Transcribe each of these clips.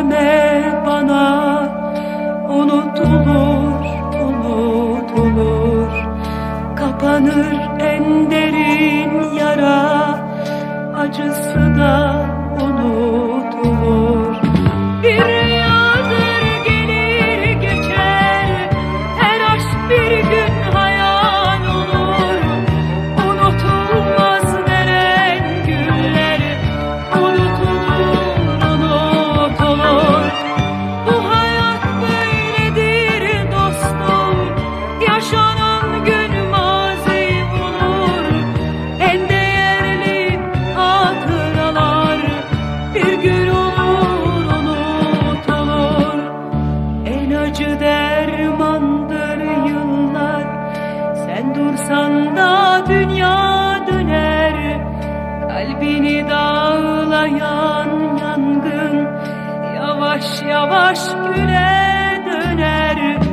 deme bana Unutulur, unutulur. Kapanır en derin yara Acısı da unutulur yavaş yavaş güle döner.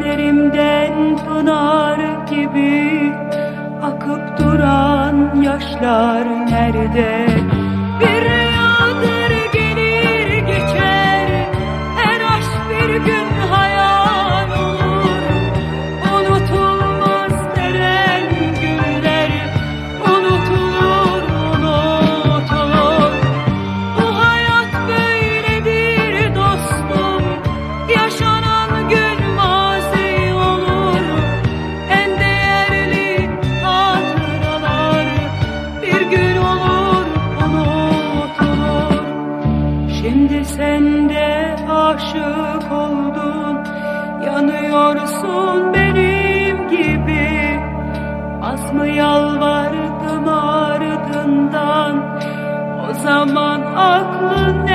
Gözlerimden pınar gibi akıp duran yaşlar nerede? zaman aklın